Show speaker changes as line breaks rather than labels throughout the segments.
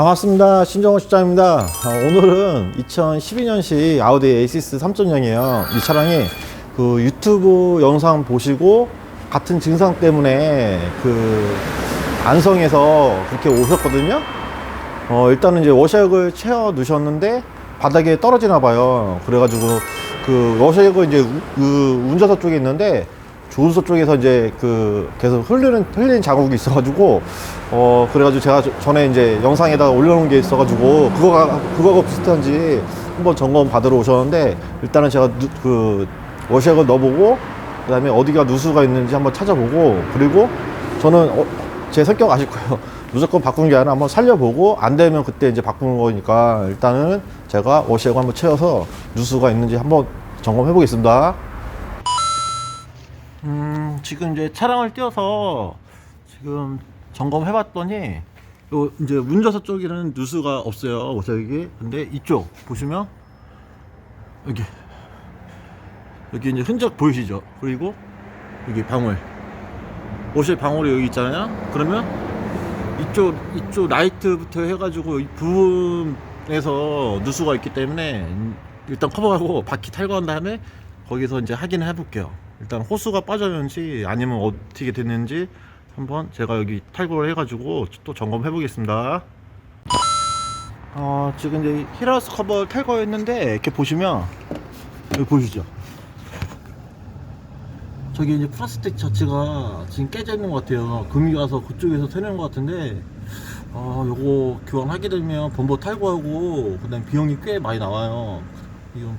반갑습니다. 신정호 실장입니다. 아, 오늘은 2012년식 아우디 에이시스 3.0이에요. 이 차량이 그 유튜브 영상 보시고 같은 증상 때문에 그 안성에서 그렇게 오셨거든요. 어, 일단은 이제 워셔액을 채워 넣으셨는데 바닥에 떨어지나 봐요. 그래가지고 그 워셔액은 이제 우- 그 운전석 쪽에 있는데 조수석 쪽에서 이제 그 계속 흘리는 흘리는 자국이 있어가지고 어 그래가지고 제가 저- 전에 이제 영상에다가 올려놓은 게 있어가지고 그거가 그거가 비슷한지 한번 점검 받으러 오셨는데 일단은 제가 누, 그 워셔액을 넣어보고 그다음에 어디가 누수가 있는지 한번 찾아보고 그리고 저는 어, 제 성격 아실 거예요. 무조건 바꾸는 게 아니라 한번 살려보고 안 되면 그때 이제 바꾸는 거니까 일단은 제가 워시액을 한번 채워서 누수가 있는지 한번 점검해 보겠습니다. 음, 지금 이제 차량을 띄워서 지금 점검해 봤더니 요 이제 운전석 쪽에는 누수가 없어요. 워시액이. 근데 이쪽 보시면 여기 여기 이제 흔적 보이시죠? 그리고 여기 방울 옷의 방울이 여기 있잖아요. 그러면 이쪽 이쪽 라이트부터 해가지고 이 부분에서 누수가 있기 때문에 일단 커버하고 바퀴 탈거한 다음에 거기서 이제 확인을 해볼게요. 일단 호수가 빠졌는지 아니면 어떻게 됐는지 한번 제가 여기 탈거를 해가지고 또 점검해 보겠습니다. 어 지금 이제 히라스 커버 탈거했는데 이렇게 보시면 여기 보이시죠? 저기 이제 플라스틱 자체가 지금 깨져 있는 것 같아요. 금이 가서 그쪽에서 새는 것 같은데, 아, 요거 교환하게 되면 범버 탈거하고, 그 다음에 비용이 꽤 많이 나와요. 이건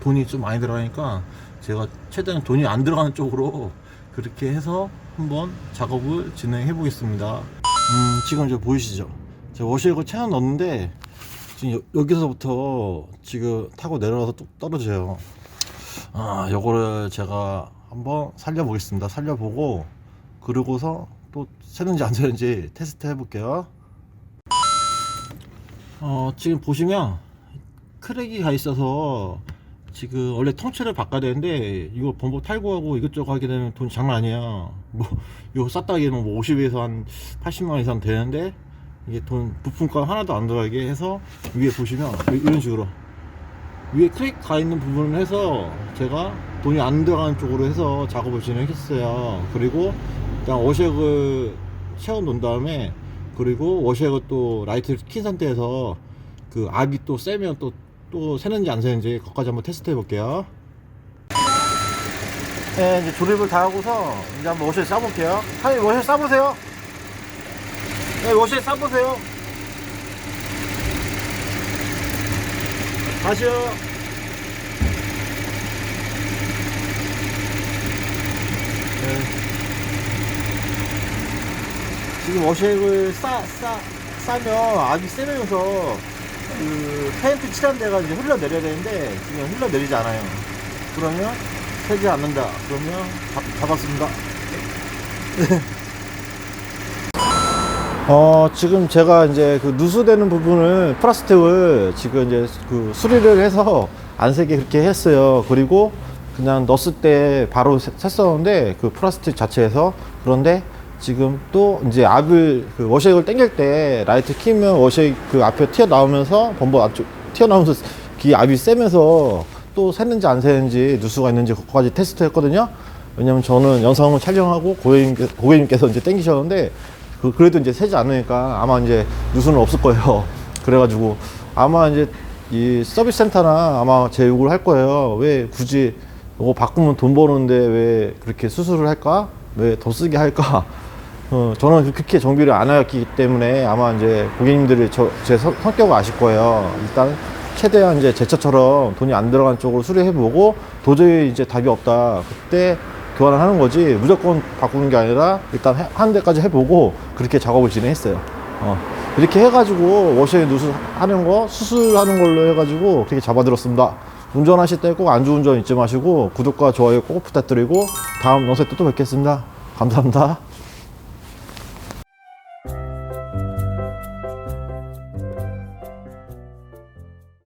돈이 좀 많이 들어가니까, 제가 최대한 돈이 안 들어가는 쪽으로 그렇게 해서 한번 작업을 진행해 보겠습니다. 음, 지금 저 보이시죠? 제가 워시액을 채워 넣었는데, 지금 여, 여기서부터 지금 타고 내려가서 뚝 떨어져요. 아, 요거를 제가 한번 살려보겠습니다. 살려보고 그러고서 또 새는지 안 새는지 테스트 해볼게요. 어, 지금 보시면 크랙이 가 있어서 지금 원래 통째를 바꿔야 되는데 이거 범버 탈거하고 이것저것 하게 되면 돈 장난 아니야. 뭐 이거 쌌다 하기에는 뭐 50에서 한 80만 원 이상 되는데 이게 돈 부품값 하나도 안 들어가게 해서 위에 보시면 이런 식으로 위에 크랙 가 있는 부분을 해서 제가 돈이 안 들어가는 쪽으로 해서 작업을 진행했어요. 그리고 일단 워셔액을 채워 놓은 다음에 그리고 워셔액을 또 라이트를 킨 상태에서 그 압이 또 세면 또, 또 새는지 안 새는지 그것까지 한번 테스트 해 볼게요. 네, 이제 조립을 다 하고서 이제 한번 워셔액 싸볼게요. 사장님 워셔액 싸보세요. 네, 워셔액 싸보세요. 다시요. 네. 지금 워시액을 싸, 싸, 싸면 압이 세면서 그 페인트 칠한 데가 이제 흘러내려야 되는데 지금 흘러내리지 않아요. 그러면 새지 않는다. 그러면 다, 잡았습니다. 어, 지금 제가 이제 그 누수되는 부분을 플라스틱을 지금 이제 그 수리를 해서 안 새게 그렇게 했어요. 그리고 그냥 넣었을 때 바로 새- 샜었는데 그 플라스틱 자체에서 그런데 지금 또 이제 압을 그 워셔액을 당길 때 라이트 키면 워셔액 그 앞에 튀어나오면서 범버 앞쪽 튀어나오면서 기 압이 세면서 또 새는지 안 새는지 누수가 있는지 그거까지 테스트 했거든요. 왜냐면 저는 영상을 촬영하고 고객님, 고객님께서 이제 땡기셨는데 그, 그래도 이제 새지 않으니까 아마 이제 누수는 없을 거예요. 그래가지고 아마 이제 이 서비스 센터나 아마 제 요구를 할 거예요. 왜 굳이 이거 바꾸면 돈 버는데 왜 그렇게 수술을 할까? 왜 더 쓰게 할까? 어, 저는 그렇게 정비를 안 했기 때문에 아마 이제 고객님들이 저, 제 성- 성격을 아실 거예요. 일단 최대한 이제 제 차처럼 돈이 안 들어간 쪽으로 수리해보고 도저히 이제 답이 없다. 그때 교환을 하는 거지 무조건 바꾸는 게 아니라 일단 해- 한 대까지 해보고 그렇게 작업을 진행했어요. 어, 이렇게 해가지고 워셔액 누수하는 거 수술하는 걸로 해가지고 그렇게 잡아들었습니다. 운전하실 때 꼭 안주운전 잊지 마시고 구독과 좋아요 꼭 부탁드리고 다음 영상에 또 뵙겠습니다. 감사합니다.